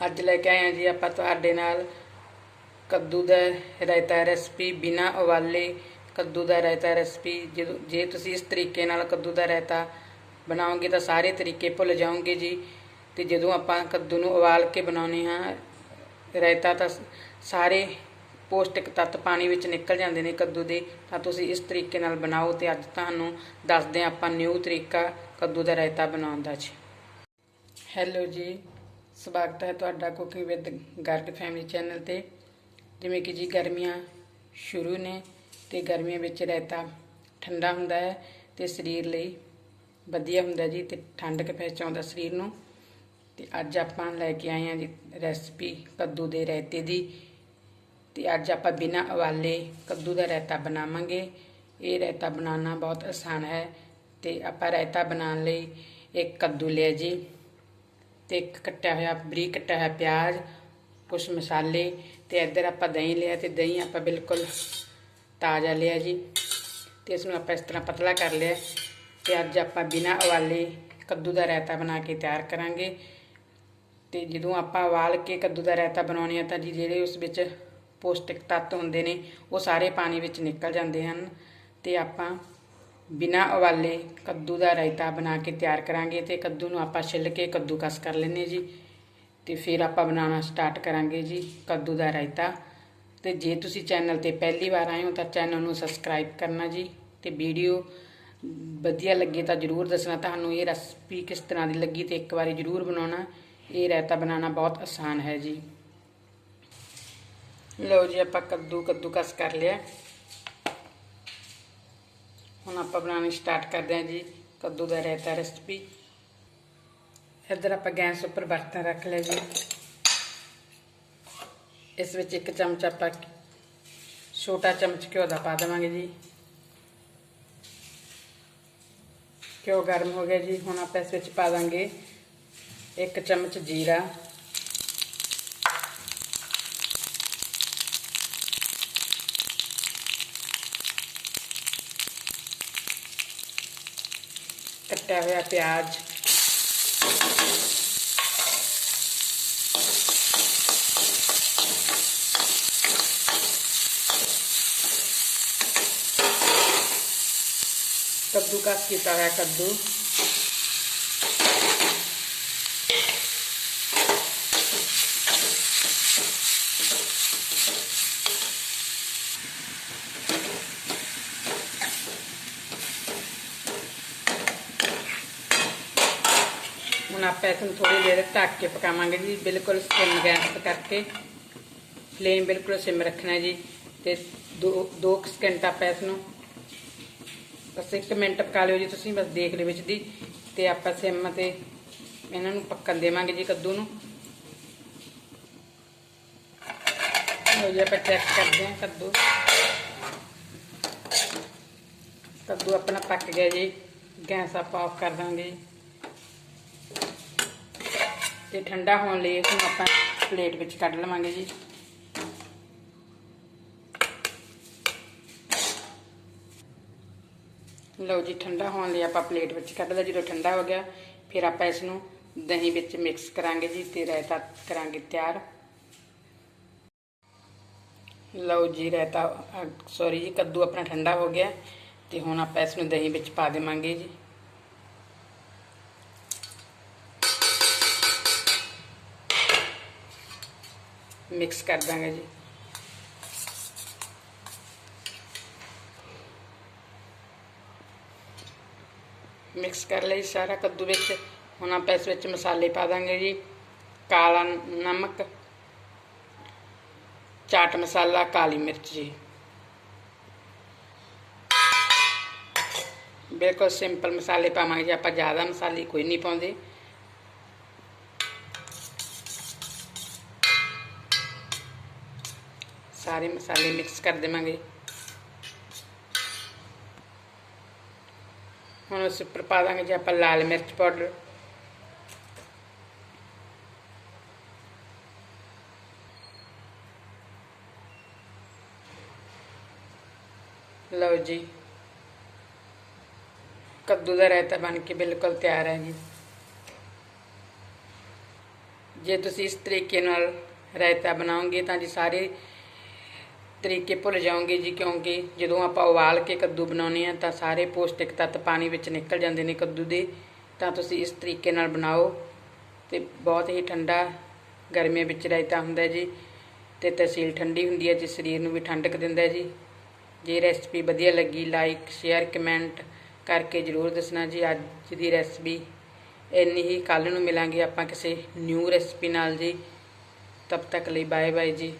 ਅੱਜ ਲੈ ਕੇ ਆਏ ਹਾਂ ਜੀ ਆਪਾਂ ਤੁਹਾਡੇ ਨਾਲ ਕੱਦੂ ਦਾ ਰਾਇਤਾ ਰੈਸਪੀ ਬਿਨਾ ਉਬਾਲੇ ਕੱਦੂ ਦਾ ਰਾਇਤਾ ਰੈਸਪੀ ਜਦੋਂ ਜੇ ਤੁਸੀਂ ਇਸ ਤਰੀਕੇ ਨਾਲ ਕੱਦੂ ਦਾ ਰਾਇਤਾ ਬਣਾਓਗੇ ਤਾਂ ਸਾਰੇ ਤਰੀਕੇ ਭੁੱਲ ਜਾਓਗੇ ਜੀ। ਤੇ ਜਦੋਂ ਆਪਾਂ ਕੱਦੂ ਨੂੰ ਉਬਾਲ ਕੇ ਬਣਾਉਨੇ ਹਾਂ, ਰਾਇਤਾ ਤਾਂ ਸਾਰੇ ਪੌਸ਼ਟਿਕ ਤੱਤ ਪਾਣੀ ਵਿੱਚ ਨਿਕਲ ਜਾਂਦੇ ਨੇ ਕੱਦੂ ਦੇ। ਤਾਂ ਤੁਸੀਂ ਇਸ ਤਰੀਕੇ ਨਾਲ ਬਣਾਓ ਤੇ ਅੱਜ ਤੁਹਾਨੂੰ ਦੱਸਦੇ ਹਾਂ ਆਪਾਂ ਨਿਊ ਤਰੀਕਾ ਕੱਦੂ ਦਾ ਰਾਇਤਾ ਬਣਾਉਣ ਦਾ ਜੀ। ਹੈਲੋ ਜੀ। ਸਵਾਗਤ ਹੈ ਤੁਹਾਡਾ cooking with Garg family channel ਤੇ। ਜਿਵੇਂ ਕਿ ਜੀ ਗਰਮੀਆਂ ਸ਼ੁਰੂ ਨੇ ਤੇ ਗਰਮੀਆਂ ਵਿੱਚ ਰਾਇਤਾ ਠੰਡਾ ਹੁੰਦਾ ਹੈ ਤੇ ਸਰੀਰ ਲਈ ਵਧੀਆ ਹੁੰਦਾ ਜੀ ਤੇ ਠੰਡਕ ਪਹੁੰਚਾਉਂਦਾ ਸਰੀਰ ਨੂੰ। ਤੇ ਅੱਜ ਆਪਾਂ ਲੈ ਕੇ ਆਏ ਹਾਂ ਜੀ ਰੈਸਪੀ ਕੱਦੂ ਦੇ ਰਾਇਤੇ ਦੀ। ਤੇ ਅੱਜ ਆਪਾਂ ਬਿਨਾਂ ਉਬਾਲੇ ਕੱਦੂ ਦਾ ਰਾਇਤਾ ਬਣਾਵਾਂਗੇ। ਇਹ ਰਾਇਤਾ ਬਣਾਉਣਾ ਬਹੁਤ ਆਸਾਨ ਹੈ ਤੇ ਆਪਾਂ ਰਾਇਤਾ ਬਣਾਉਣ ਲਈ ਇੱਕ ਕੱਦੂ ਲਿਆ ਜੀ। ਤੇ ਇੱਕ ਕੱਟਿਆ ਹੋਇਆ ਬਰੀਕ ਕੱਟਿਆ ਹੋਇਆ ਪਿਆਜ਼ ਕੁਝ ਮਸਾਲੇ ਤੇ ਇੱਧਰ ਆਪਾਂ ਦਹੀਂ ਲਿਆ ਤੇ ਦਹੀਂ ਆਪਾਂ ਬਿਲਕੁਲ ਤਾਜ਼ਾ ਲਿਆ ਜੀ ਤੇ ਇਸ ਨੂੰ ਆਪਾਂ ਇਸ ਤਰ੍ਹਾਂ ਪਤਲਾ ਕਰ ਲਿਆ ਤੇ ਅੱਜ ਆਪਾਂ ਬਿਨਾਂ ਉਬਾਲੇ ਕੱਦੂ ਦਾ ਰਾਇਤਾ ਬਣਾ ਕੇ ਤਿਆਰ ਕਰਾਂਗੇ ਤੇ ਜਦੋਂ ਆਪਾਂ ਉਬਾਲ ਕੇ ਕੱਦੂ ਦਾ ਰਾਇਤਾ ਬਣਾਉਣੇ ਆ ਤਾਂ ਜੀ ਜਿਹੜੇ ਉਸ ਵਿੱਚ ਪੌਸ਼ਟਿਕ ਤੱਤ ਹੁੰਦੇ ਨੇ ਉਹ ਸਾਰੇ ਪਾਣੀ ਵਿੱਚ ਨਿਕਲ ਜਾਂਦੇ ਹਨ ਤੇ ਆਪਾਂ ਬਿਨਾਂ ਉਬਾਲੇ ਕੱਦੂ ਦਾ ਰਾਇਤਾ ਬਣਾ ਕੇ ਤਿਆਰ ਕਰਾਂਗੇ ਤੇ ਕੱਦੂ ਨੂੰ ਆਪਾਂ ਛਿੱਲ ਕੇ ਕੱਦੂ ਕੱਦੂਕਸ ਕਰ ਲੈਨੇ ਜੀ। ਤੇ ਫਿਰ ਆਪਾਂ ਬਣਾਉਣਾ ਸਟਾਰਟ ਕਰਾਂਗੇ ਜੀ ਕੱਦੂ ਦਾ ਰਾਇਤਾ। ਤੇ ਜੇ ਤੁਸੀਂ ਚੈਨਲ ਤੇ ਪਹਿਲੀ ਵਾਰ ਆਏ ਹੋ ਤਾਂ ਚੈਨਲ ਨੂੰ ਸਬਸਕ੍ਰਾਈਬ ਕਰਨਾ ਜੀ ਤੇ ਵੀਡੀਓ ਵਧੀਆ ਲੱਗੇ ਤਾਂ ਜਰੂਰ ਦੱਸਣਾ। ਤੁਹਾਨੂੰ ਇਹ ਰੈਸਪੀ ਕਿਸ ਤਰ੍ਹਾਂ ਦੀ ਲੱਗੀ ਤੇ ਇੱਕ ਵਾਰੀ ਜਰੂਰ ਬਣਾਉਣਾ। ਇਹ ਰਾਇਤਾ ਬਣਾਉਣਾ ਬਹੁਤ ਆਸਾਨ ਹੈ ਜੀ। ਲਓ ਜੀ ਆਪਾਂ ਕੱਦੂ ਕੱਦੂ ਕੱਦੂਕਸ ਕਰ ਲਿਆ। ਹੁਣ ਆਪਾਂ ਬਣਾਉਣੀ ਸਟਾਰਟ ਕਰਦੇ ਹਾਂ ਜੀ, ਕੱਦੂ ਦਾ ਰਾਇਤਾ ਰੈਸਪੀ ਇੱਧਰ ਆਪਾਂ ਗੈਸ ਉੱਪਰ ਬਰਤਨ ਰੱਖ ਲਿਆ ਜੀ। ਇਸ ਵਿੱਚ ਇੱਕ ਚਮਚ ਆਪਾਂ ਛੋਟਾ ਚਮਚ ਘਿਓ ਦਾ ਪਾ ਦੇਵਾਂਗੇ ਜੀ। ਘਿਓ ਗਰਮ ਹੋ ਗਿਆ ਜੀ, ਹੁਣ ਆਪਾਂ ਇਸ ਵਿੱਚ ਪਾ ਦਾਂਗੇ ਇੱਕ ਚਮਚ ਜੀਰਾ। ਕੱਟਿਆ ਹੋਇਆ ਪਿਆਜ਼। ਕੱਦੂ ਕਸ ਕੀਤਾ ਹੋਇਆ ਕੱਦੂ। ਹੁਣ ਆਪਾਂ ਇਸ ਨੂੰ ਥੋੜੀ ਦੇਰ ਢੱਕ ਕੇ ਪਕਾਵਾਂਗੇ ਜੀ। ਬਿਲਕੁਲ ਸਿਮ ਗੈਸ ਤੇ ਕਰਕੇ। ਫਲੇਮ ਬਿਲਕੁਲ ਸਿਮ ਰੱਖਣਾ ਜੀ। ਤੇ 2 2 ਸਕਿੰਟ ਆਪਾਂ ਇਸ ਨੂੰ ਬਸ 1 ਮਿੰਟ ਪਕਾ ਲਿਓ ਜੀ ਤੁਸੀਂ, ਬਸ ਦੇਖ ਲਿਓ ਵਿੱਚ ਦੀ। ਤੇ ਆਪਾਂ ਸਿਮ ਤੇ ਇਹਨਾਂ ਨੂੰ ਪੱਕਣ ਦੇਵਾਂਗੇ ਜੀ ਕੱਦੂ ਨੂੰ। ਲੋ ਜੀ, ਆਪਾਂ ਚੈੱਕ ਕਰਦੇ ਹਾਂ ਕੱਦੂ। ਕੱਦੂ ਆਪਣਾ ਪੱਕ ਗਿਆ ਜੀ। ਗੈਸ ਆਪਾਂ ਆਫ ਕਰ ਦਾਂਗੇ ਤੇ ਠੰਡਾ ਹੋਣ ਲਈ ਇਸ ਨੂੰ ਆਪਾਂ ਪਲੇਟ ਵਿੱਚ ਕੱਢ ਲਵਾਂਗੇ ਜੀ। ਲਓ ਜੀ, ਠੰਡਾ ਹੋਣ ਲਈ ਆਪਾਂ ਪਲੇਟ ਵਿੱਚ ਕੱਢ ਲਿਆ। ਜਦੋਂ ਠੰਡਾ ਹੋ ਗਿਆ, ਫਿਰ ਆਪਾਂ ਇਸ ਨੂੰ ਦਹੀਂ ਵਿੱਚ ਮਿਕਸ ਕਰਾਂਗੇ ਜੀ ਤੇ ਰਾਇਤਾ ਕਰਾਂਗੇ ਤਿਆਰ। ਲਓ ਜੀ, ਰਾਇਤਾ ਸੌਰੀ ਜੀ, ਕੱਦੂ ਆਪਣਾ ਠੰਡਾ ਹੋ ਗਿਆ ਤੇ ਹੁਣ ਆਪਾਂ ਇਸ ਨੂੰ ਦਹੀਂ ਵਿੱਚ ਪਾ ਦੇਵਾਂਗੇ ਜੀ। ਮਿਕਸ ਕਰ ਦਾਂਗੇ ਜੀ। ਮਿਕਸ ਕਰ ਲਈ ਸਾਰਾ ਕੱਦੂ ਵਿੱਚ। ਹੁਣ ਆਪਾਂ ਇਸ ਵਿੱਚ ਮਸਾਲੇ ਪਾ ਦਾਂਗੇ ਜੀ। ਕਾਲਾ ਨਮਕ, ਚਾਟ ਮਸਾਲਾ, ਕਾਲੀ ਮਿਰਚ ਜੀ। ਬਿਲਕੁਲ ਸਿੰਪਲ ਮਸਾਲੇ ਪਾਵਾਂਗੇ ਜੀ। ਆਪਾਂ ਜ਼ਿਆਦਾ ਮਸਾਲੇ ਕੋਈ ਨਹੀਂ ਪਾਉਂਦੇ। ਸਾਰੇ ਮਸਾਲੇ ਮਿਕਸ ਕਰ ਦੇਵਾਂਗੇ ਹੁਣ ਉਸ ਉੱਪਰ ਪਾ ਦਾਂਗੇ ਜੀ ਆਪਾਂ ਲਾਲ ਮਿਰਚ ਪਾਊਡਰ ਲਓ ਜੀ ਕੱਦੂ ਦਾ ਰਾਇਤਾ ਬਣ ਕੇ ਬਿਲਕੁਲ ਤਿਆਰ ਹੈ ਜੀ ਜੇ ਤੁਸੀਂ ਇਸ ਤਰੀਕੇ ਨਾਲ ਰਾਇਤਾ ਬਣਾਓਗੇ ਤਾਂ ਜੀ ਸਾਰੇ ਤਰੀਕੇ ਭੁੱਲ ਜਾਓਗੇ ਜੀ, ਕਿਉਂਕਿ ਜਦੋਂ ਆਪਾਂ ਉਬਾਲ ਕੇ ਕੱਦੂ ਬਣਾਉਂਦੇ ਆ ਤਾਂ ਸਾਰੇ ਪੌਸ਼ਟਿਕ ਤੱਤ ਪਾਣੀ ਵਿੱਚ ਨਿਕਲ ਜਾਂਦੇ ਨੇ ਕੱਦੂ ਦੇ, ਤਾਂ ਤੁਸੀਂ ਇਸ ਤਰੀਕੇ ਨਾਲ ਬਣਾਓ ਤੇ ਬਹੁਤ ਹੀ ਠੰਡਾ ਗਰਮੀਆਂ ਵਿੱਚ ਰਾਇਤਾ ਹੁੰਦਾ ਜੀ ਤੇ ਤਹਿਸੀਲ ਠੰਡੀ ਹੁੰਦੀ ਹੈ ਜੀ ਸਰੀਰ ਨੂੰ ਵੀ ਠੰਡਕ ਦਿੰਦਾ ਜੀ। ਜੇ ਰੈਸਪੀ ਵਧੀਆ ਲੱਗੀ ਲਾਈਕ ਸ਼ੇਅਰ ਕਮੈਂਟ ਕਰਕੇ ਜਰੂਰ ਦੱਸਣਾ ਜੀ। ਅੱਜ ਦੀ ਰੈਸਪੀ ਇੰਨੀ ਹੀ। ਕੱਲ ਨੂੰ ਮਿਲਾਂਗੇ ਆਪਾਂ ਕਿਸੇ ਨਿਊ ਰੈਸਪੀ ਨਾਲ ਜੀ। ਤਬ ਤੱਕ ਲਈ ਬਾਏ ਬਾਏ ਜੀ।